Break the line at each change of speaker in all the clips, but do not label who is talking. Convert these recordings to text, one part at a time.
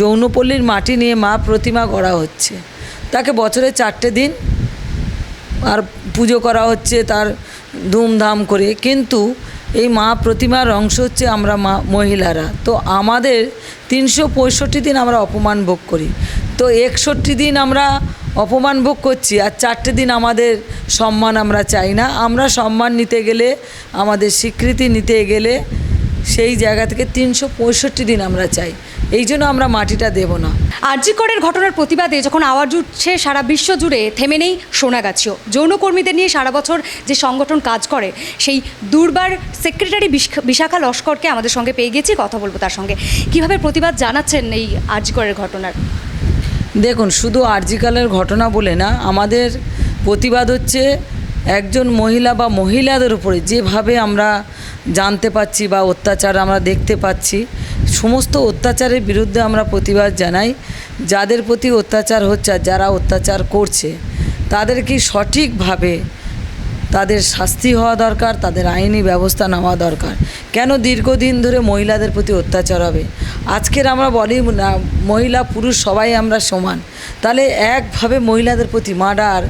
যৌনপল্লীর মাটি নিয়ে মা প্রতিমা গড়া হচ্ছে। তাকে বছরে চারটে দিন আর পুজো করা হচ্ছে তার ধুমধাম করে। কিন্তু এই মা প্রতিমার অংশ হচ্ছে আমরা মা মহিলারা। তো আমাদের তিনশো পঁয়ষট্টি দিন আমরা অপমান ভোগ করি। তো একষট্টি দিন আমরা অপমান ভোগ করছি আর চারটে দিন আমাদের সম্মান আমরা চাই না। আমরা সম্মান নিতে গেলে, আমাদের স্বীকৃতি নিতে গেলে সেই জায়গা থেকে তিনশো পঁয়ষট্টি দিন আমরা চাই। এই জন্য আমরা মাটিটা দেব না।
আরজিকরের ঘটনার প্রতিবাদে যখন আওয়াজ উঠছে সারা বিশ্ব জুড়ে থেমে নেই সোনাগাছিও। যৌনকর্মীদের নিয়ে সারা বছর যে সংগঠন কাজ করে সেই দুর্বার সেক্রেটারি বিশাখা লস্করকে আমাদের সঙ্গে পেয়ে গেছি কথা বলব তার সঙ্গে। কীভাবে প্রতিবাদ জানাচ্ছেন এই আরজিকরের ঘটনার?
দেখুন শুধু আরজিকালের ঘটনা বলে না আমাদের প্রতিবাদ হচ্ছে একজন মহিলা বা মহিলাদের উপরে। যেভাবে আমরা জানতে পাচ্ছি বা অত্যাচার আমরা দেখতে পাচ্ছি সমস্ত অত্যাচারের বিরুদ্ধে আমরা প্রতিবাদ জানাই। যাদের প্রতি অত্যাচার হচ্ছে যারা অত্যাচার করছে তাদেরকে সঠিকভাবে তাদের শাস্তি হওয়া দরকার? তাদের আইনি ব্যবস্থা নেওয়া দরকার। কেন দীর্ঘদিন ধরে মহিলাদের প্রতি অত্যাচার হবে? আজকের আমরা বলি না, মহিলা, পুরুষ সবাই আমরা সমান। তাহলে একভাবে মহিলাদের প্রতি মার্ডার,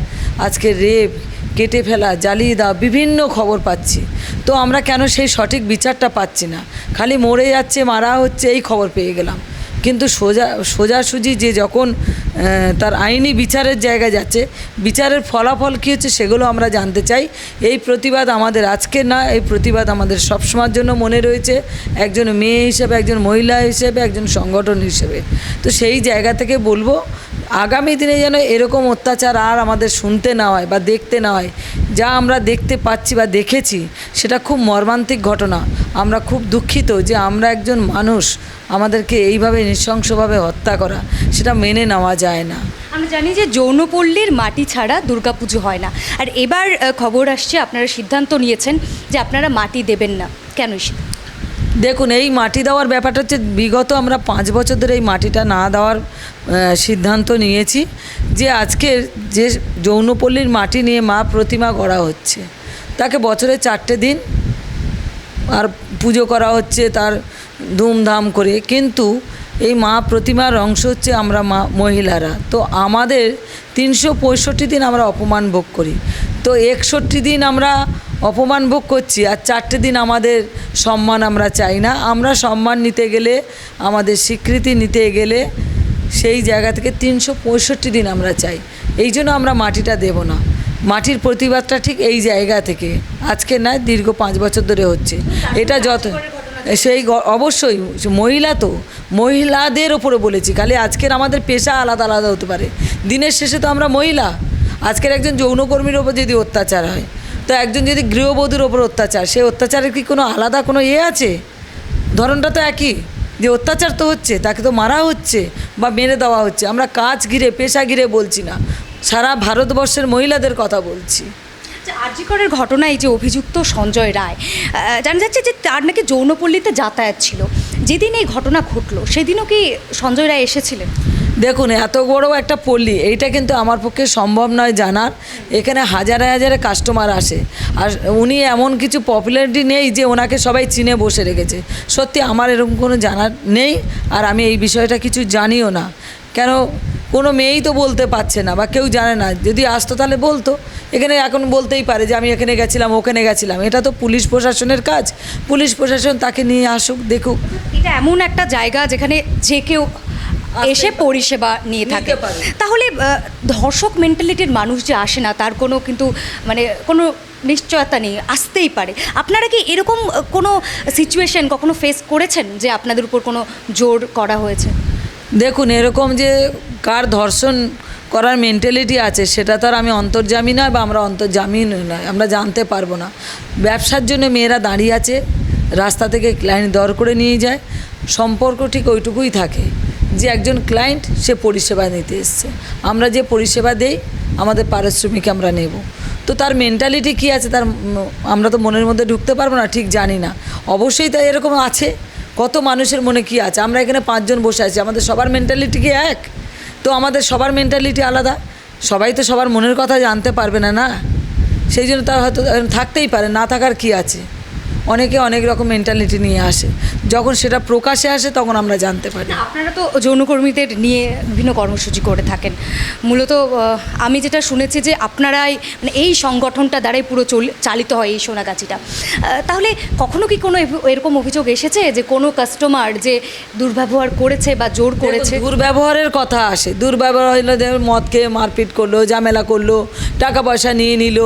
আজকে রেপ কেটে ফেলা, জ্বালিয়ে দেওয়া বিভিন্ন খবর পাচ্ছি। তো আমরা কেন সেই সঠিক বিচারটা পাচ্ছি না? খালি মরে যাচ্ছে, মারা হচ্ছে, এই খবর পেয়ে গেলাম। কিন্তু সোজা, সোজাসুজি যে যখন তার আইনি বিচারের জায়গায় যাচ্ছে, বিচারের ফলাফল কী হচ্ছে সেগুলো আমরা জানতে চাই। এই প্রতিবাদ আমাদের আজকে না, এই প্রতিবাদ আমাদের সবসময়ের জন্য মনে রয়েছে। একজন মেয়ে হিসেবে, একজন মহিলা হিসেবে, একজন সংগঠন হিসেবে। তো সেই জায়গা থেকে বলব আগামী দিনে যেন এরকম অত্যাচার আর আমাদের শুনতে না হয় বা দেখতে না হয় যা আমরা দেখতে পাচ্ছি বা দেখেছি সেটা খুব মর্মান্তিক ঘটনা। আমরা খুব দুঃখিত যে আমরা একজন মানুষ আমাদেরকে এইভাবে নৃশংসভাবে হত্যা করা সেটা মেনে নেওয়া যায় না।
আমরা জানি যে যৌনপল্লীর মাটি ছাড়া দুর্গাপুজো হয় না। আর এবার খবর আসছে আপনারা সিদ্ধান্ত নিয়েছেন যে আপনারা মাটি দেবেন না। কেন
দেখুন এই মাটি দেওয়ার ব্যাপারটা হচ্ছে বিগত আমরা পাঁচ বছর ধরে এই মাটিটা না দেওয়ার সিদ্ধান্ত নিয়েছি যে আজকের যে যৌনপল্লীর মাটি নিয়ে মা প্রতিমা গড়া হচ্ছে, তাকে বছরে চারটে দিন আর পুজো করা হচ্ছে তার ধুমধাম করে। কিন্তু এই মা প্রতিমার অংশ হচ্ছে আমরা মা মহিলারা। তো আমাদের তিনশো পঁয়ষট্টি দিন আমরা অপমান ভোগ করি। তো একষট্টি দিন আমরা অপমান ভোগ করছি আর চারটে দিন আমাদের সম্মান আমরা চাই না। আমরা সম্মান নিতে গেলে, আমাদের স্বীকৃতি নিতে গেলে সেই জায়গা থেকে তিনশো পঁয়ষট্টি দিন আমরা চাই। এই জন্য আমরা মাটিটা দেব না। মাটির প্রতিবাদটা ঠিক এই জায়গা থেকে। আজকে নয়, দীর্ঘ পাঁচ বছর ধরে হচ্ছে। এটা যত সেই অবশ্যই মহিলা তো, মহিলাদের ওপরে বলেছি। খালি আজকের আমাদের পেশা আলাদা আলাদা হতে পারে। দিনের শেষে তো আমরা মহিলা। আজকের একজন যৌনকর্মীর ওপর যদি অত্যাচার হয়, তো একজন যদি গৃহবধূর ওপর অত্যাচার সেই অত্যাচারের কি কোনো আলাদা কোনো ইয়ে আছে? ধরনটা তো একই। যে অত্যাচার তো হচ্ছে, তাকে তো মারা হচ্ছে বা মেরে দেওয়া হচ্ছে। আমরা কাজ ঘিরে, পেশা ঘিরে বলছি না। সারা ভারতবর্ষের মহিলাদের কথা বলছি।
যে আরজিকরের ঘটনায় যে অভিযুক্ত সঞ্জয় রায় জানা যাচ্ছে যে তার নাকি যৌনপল্লীতে যাতায়াত ছিল। যেদিন এই ঘটনা ঘটলো, সেদিনও কি সঞ্জয় রায় এসেছিলেন?
দেখুন, এত বড় একটা পল্লী, এইটা কিন্তু আমার পক্ষে সম্ভব নয় জানার। এখানে হাজারে হাজারে কাস্টমার আসে। আর উনি এমন কিছু পপুলারিটি নেই যে ওনাকে সবাই চিনে বসে রেখেছে। সত্যি আমার এরকম কোনো জানার নেই, আর আমি এই বিষয়টা কিছু জানিও না। কেন, কোনো মেয়েই তো বলতে পারছে না, বা কেউ জানে না। যদি আসতো তাহলে বলতো। এখানে এখন বলতেই পারে যে আমি এখানে গেছিলাম, ওখানে গেছিলাম। এটা তো পুলিশ প্রশাসনের কাজ। পুলিশ প্রশাসন তাকে নিয়ে আসুক, দেখুক।
এটা এমন একটা জায়গা যেখানে যে কেউ এসে পরিষেবা নিয়ে থাকে। তাহলে ধর্ষক মেন্টালিটির মানুষ যে আসে না তার কোনো কিন্তু মানে কোনো নিশ্চয়তা নেই আসতেই পারে। আপনারা কি এরকম কোনো সিচুয়েশন কখনো ফেস করেছেন যে আপনাদের উপর কোনো জোর করা হয়েছে?
দেখুন এরকম যে কার ধর্ষণ করার মেন্টালিটি আছে সেটা তো আর আমি অন্তর্জামী নয় বা আমরা অন্তর্জামী নয় আমরা জানতে পারব না। ব্যবসার জন্য মেয়েরা দাঁড়িয়ে আছে রাস্তা থেকে ক্লায়েন্ট দর করে নিয়ে যায় সম্পর্ক ঠিক ওইটুকুই থাকে। যে একজন ক্লায়েন্ট সে পরিষেবা নিতে এসছে। আমরা যে পরিষেবা দেই, আমাদের পারিশ্রমিক আমরা নেব। তো তার মেন্টালিটি কী আছে? তার আমরা তো মনের মধ্যে ঢুকতে পারব না, ঠিক জানি না। অবশ্যই তাই এরকম আছে। কত মানুষের মনে কি আছে? আমরা এখানে পাঁচজন বসে আছি, আমাদের সবার মেন্টালিটি কি এক? তো আমাদের সবার মেন্টালিটি আলাদা। সবাই তো সবার মনের কথা জানতে পারবে না না? সেই জন্য তার হয়তো, থাকতেই পারে, না থাকার কি আছে? অনেকে অনেক রকম মেন্টালিটি নিয়ে আসে। যখন সেটা প্রকাশে আসে তখন আমরা জানতে পারি।
আপনারা তো যৌনকর্মীদের নিয়ে বিভিন্ন কর্মসূচি করে থাকেন। মূলত আমি যেটা শুনেছি যে আপনারাই মানে এই সংগঠনটা দ্বারাই পুরো চল চালিত হয় এই সোনাগাছিটা। তাহলে কখনো কি কোনো এরকম অভিযোগ এসেছে যে কোনো কাস্টমার যে দুর্ব্যবহার করেছে বা জোর করেছে?
দুর্ব্যবহারের কথা আসে। দুর্ব্যবহার হইল যে মদ খেয়ে মারপিট করল ঝামেলা করল টাকা পয়সা নিয়ে নিল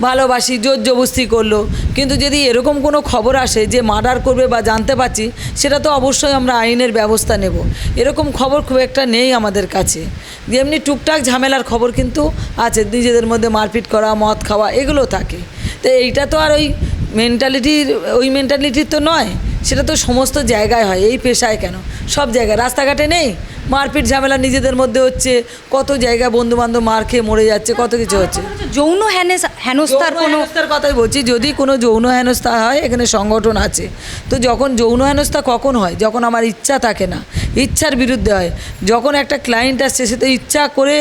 ভালোবাসি জোর জবস্তি করল। কিন্তু যদি এরকম কোনো খবর আসে যে মার্ডার করবে বা জানতে পারছি, সেটা তো অবশ্যই আমরা আইনের ব্যবস্থা নেব। এরকম খবর খুব একটা নেই আমাদের কাছে। যেমনি টুকটাক ঝামেলার খবর কিন্তু আছে, নিজেদের মধ্যে মারপিট করা, মদ খাওয়া, এগুলো থাকে। তো এইটা তো আর ওই মেন্টালিটির ওই মেন্টালিটির তো নয়, সেটা তো সমস্ত জায়গায় হয়, এই পেশায় কেন? সব জায়গায়, রাস্তাঘাটে নেই? মারপিট ঝামেলা নিজেদের মধ্যে হচ্ছে, কত জায়গায় বন্ধু বান্ধব মার খেয়ে মরে যাচ্ছে, কত কিছু হচ্ছে।
যৌন হেনেস- হেনস্থার কোনো
হেনস্থার কথাই বলছি যদি কোনো যৌন হেনস্থা হয় এখানে সংগঠন আছে। তো যখন যৌন হেনস্থা কখন হয়? যখন আমার ইচ্ছা থাকে না ইচ্ছার বিরুদ্ধে হয়। যখন একটা ক্লায়েন্ট আসছে সে তো ইচ্ছা করে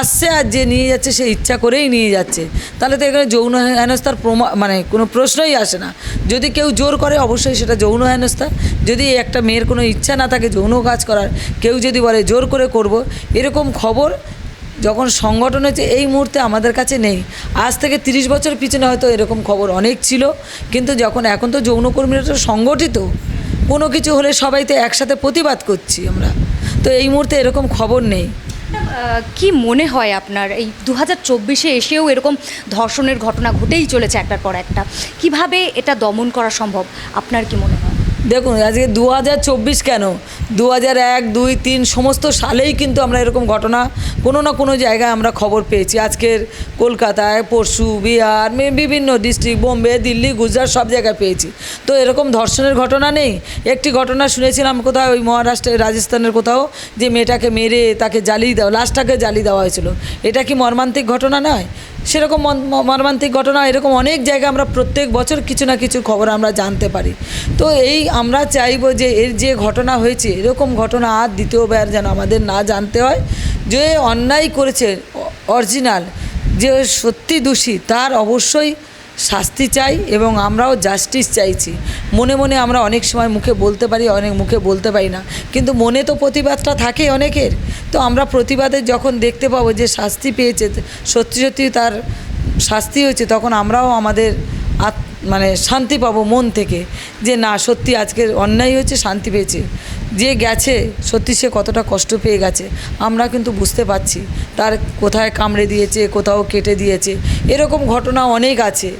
আসছে আর যে নিয়ে যাচ্ছে সে ইচ্ছা করেই নিয়ে যাচ্ছে। তাহলে তো এখানে যৌন হেনস্থার প্রমা মানে কোনো প্রশ্নই আসে না। যদি কেউ জোর করে অবশ্যই সেটা যৌন হেনস্থা। যদি একটা মেয়ের কোনো ইচ্ছা না থাকে যৌন কাজ করার কেউ যদি বলে জোর করে করব। এরকম খবর যখন সংগঠন হয়েছে, এই মুহূর্তে আমাদের কাছে নেই। আজ থেকে তিরিশ বছর পিছনে হয়তো এরকম খবর অনেক ছিল, কিন্তু যখন এখন তো যৌনকর্মীরা তো সংগঠিত, কোনো কিছু হলে সবাই তো একসাথে প্রতিবাদ করছি আমরা। তো এই মুহূর্তে এরকম খবর নেই।
কি মনে হয় আপনার? এই দু হাজার চব্বিশে এসেও এরকম ধর্ষণের ঘটনা ঘটেই চলেছে একটার পর একটা। কীভাবে এটা দমন করা সম্ভব? আপনার কি মনে হয়?
দেখুন, আজকে দু হাজার চব্বিশ কেন? দু হাজার এক, দুই, তিন, সমস্ত সালেই কিন্তু আমরা এরকম ঘটনা কোনো না কোনো জায়গায় আমরা খবর পেয়েছি। আজকের কলকাতায়, পরশু, বিহার বিভিন্ন ডিস্ট্রিক্ট, বোম্বে, দিল্লি, গুজরাট সব জায়গায় পেয়েছি। তো এরকম ধর্ষণের ঘটনা নেই। একটি ঘটনা শুনেছিলাম কোথাও, ওই মহারাষ্ট্রের রাজস্থানের কোথাও, যে মেয়েটাকে মেরে তাকে জ্বালিয়ে দেওয়া, লাশটাকে জ্বালিয়ে দেওয়া হয়েছিল। এটা কি মর্মান্তিক ঘটনা নয়? সেরকম মন- মর্মান্তিক ঘটনা, এরকম অনেক জায়গায় আমরা প্রত্যেক বছর কিছু না কিছু খবর আমরা জানতে পারি। তো এই আমরা চাইব যে এর যে ঘটনা হয়েছে, এরকম ঘটনা আর দ্বিতীয়বার যেন আমাদের না জানতে হয়। যে অন্যায় করেছে অরিজিনাল, যে সত্যি দোষী, তার অবশ্যই শাস্তি চাই এবং আমরাও জাস্টিস চাইছি। মনে মনে আমরা অনেক সময় মুখে বলতে পারি, অনেক মুখে বলতে পারি না। কিন্তু মনে তো প্রতিবাদটা থাকে অনেকের। তো আমরা প্রতিবাদে যখন দেখতে পাবো যে শাস্তি পেয়েছে, সত্যি সত্যি তার শাস্তি হয়েছে, তখন আমরাও আমাদের মানে শান্তি পাবো মন থেকে। যে না, সত্যি আজকের অন্যায় হয়েছে, শান্তি পেয়েছে। যে গেছে, সত্যি সে কতটা কষ্ট পেয়ে গেছে, আমরা কিন্তু বুঝতে পারছি। তার কোথায় কামড়ে দিয়েছে, কোথাও কেটে দিয়েছে, এরকম ঘটনা অনেক আছে।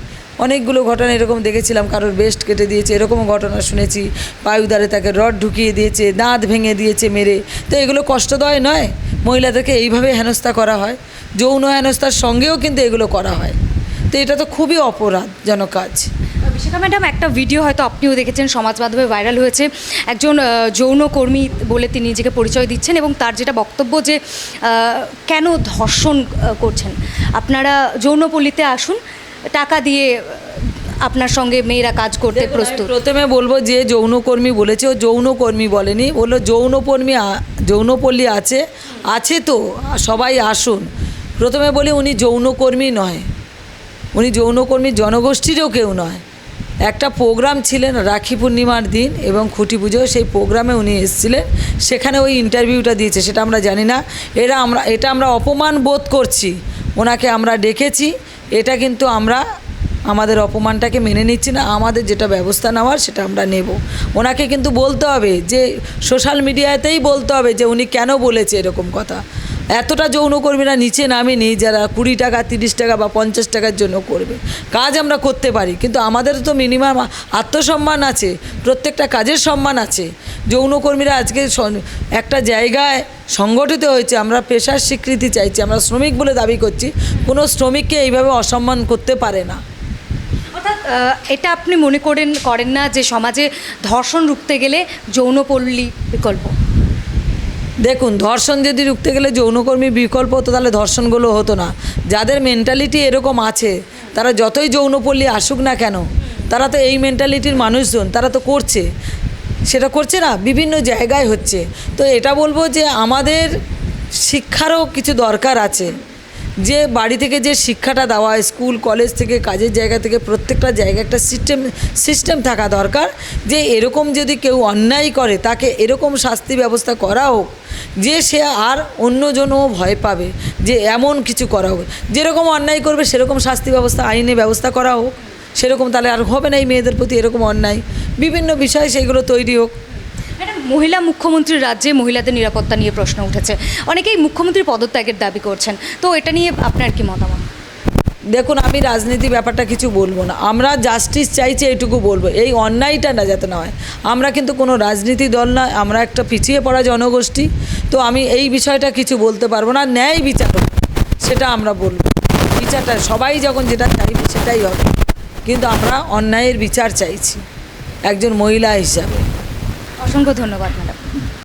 অনেকগুলো ঘটনা এরকম দেখেছিলাম, কারোর বেস্ট কেটে দিয়েছে, এরকম ঘটনা শুনেছি। পায়ুদারে তাকে রড ঢুকিয়ে দিয়েছে, দাঁত ভেঙে দিয়েছে মেরে। তো এগুলো কষ্টদয় নয়, মহিলাদেরকে এইভাবে হেনস্থা করা হয়। যৌন হেনস্থার সঙ্গেও কিন্তু এগুলো করা হয়। তো এটা তো খুবই অপরাধজনক কাজ।
বিশাখা ম্যাডাম একটা ভিডিও হয়তো আপনিও দেখেছেন সমাজ মাধ্যমে ভাইরাল হয়েছে। একজন যৌনকর্মী বলে তিনি নিজেকে পরিচয় দিচ্ছেন এবং তার যেটা বক্তব্য যে কেন ধর্ষণ করছেন। আপনারা যৌনপল্লীতে আসুন টাকা দিয়ে আপনার সঙ্গে মেয়েরা কাজ করতে প্রস্তুত।
প্রথমে বলব যে যৌনকর্মী বলেছে ও যৌনকর্মী বলেনি বলল যৌনকর্মী যৌনপল্লী আছে আছে তো সবাই আসুন। প্রথমে বলি উনি যৌনকর্মী নয়। উনি যৌনকর্মী জনগোষ্ঠীরও কেউ নয়। একটা প্রোগ্রাম ছিলেন রাখি পূর্ণিমার দিন এবং খুঁটি পুজো, সেই প্রোগ্রামে উনি এসেছিলেন। সেখানে ওই ইন্টারভিউটা দিয়েছে, সেটা আমরা জানি না। এরা আমরা, এটা আমরা অপমান বোধ করছি। ওনাকে আমরা ডেকেছি। এটা কিন্তু আমরা, আমাদের অপমানটাকে মেনে নিচ্ছি না, আমাদের যেটা ব্যবস্থা নেওয়ার সেটা আমরা নেব। ওনাকে কিন্তু বলতে হবে যে, সোশ্যাল মিডিয়াতেই বলতে হবে যে, উনি কেন বলেছে এরকম কথা। এতটা যৌনকর্মীরা নিচে নামেনি যারা কুড়ি টাকা, তিরিশ টাকা বা পঞ্চাশ টাকার জন্য করবে। কাজ আমরা করতে পারি, কিন্তু আমাদের তো মিনিমাম আত্মসম্মান আছে, প্রত্যেকটা কাজের সম্মান আছে। যৌনকর্মীরা আজকে একটা জায়গায় সংগঠিত হয়েছে, আমরা পেশার স্বীকৃতি চাইছি, আমরা শ্রমিক বলে দাবি করছি, কোনো শ্রমিককে এইভাবে অসম্মান করতে পারে না।
এটা আপনি মনে করেন করেন না যে সমাজে ধর্ষণ রুখতে গেলে যৌনপল্লী বিকল্প?
দেখুন, ধর্ষণ যদি রুখতে গেলে যৌনকর্মী বিকল্প হতো তাহলে ধর্ষণগুলো হতো না। যাদের মেন্টালিটি এরকম আছে, তারা যতই যৌনপল্লী আসুক না কেন, তারা তো এই মেন্টালিটির মানুষজন, তারা তো করছে। সেটা করছে না, বিভিন্ন জায়গায় হচ্ছে। তো এটা বলব যে আমাদের শিক্ষারও কিছু দরকার আছে। যে বাড়ি থেকে যে শিক্ষাটা দেওয়া স্কুল, কলেজ থেকে, কাজের জায়গা থেকে, প্রত্যেকটা জায়গায় একটা সিস্টেম সিস্টেম থাকা দরকার যে এরকম যদি কেউ অন্যায় করে, তাকে এরকম শাস্তি ব্যবস্থা করা হোক, যে সে আর অন্যজনও ভয় পাবে যে এমন কিছু করা হোক। যেরকম অন্যায় করবে, সেরকম শাস্তি ব্যবস্থা, আইনে ব্যবস্থা করা হোক। সেরকম তাহলে আর হবে না এই মেয়েদের প্রতি এরকম অন্যায়। বিভিন্ন বিষয় সেইগুলো তৈরি হোক।
মহিলা মুখ্যমন্ত্রীর রাজ্যে মহিলাদের নিরাপত্তা নিয়ে প্রশ্ন উঠেছে। অনেকেই মুখ্যমন্ত্রীর পদত্যাগের দাবি করছেন। তো এটা নিয়ে আপনার কি মতামত?
দেখুন, আমি রাজনীতি ব্যাপারটা কিছু বলব না। আমরা জাস্টিস চাইছি, এইটুকু বলব। এই অন্যায়টা না যাতে না হয়। আমরা কিন্তু কোনো রাজনীতি দল না, আমরা একটা পিছিয়ে পড়া জনগোষ্ঠী। তো আমি এই বিষয়টা কিছু বলতে পারব না। ন্যায় বিচার সেটা আমরা বলব। বিচারটা, সবাই যখন যেটা চাইবে সেটাই হবে। কিন্তু আমরা অন্যায়ের বিচার চাইছি, একজন মহিলা হিসাবে।
অসংখ্য ধন্যবাদ ম্যাডাম।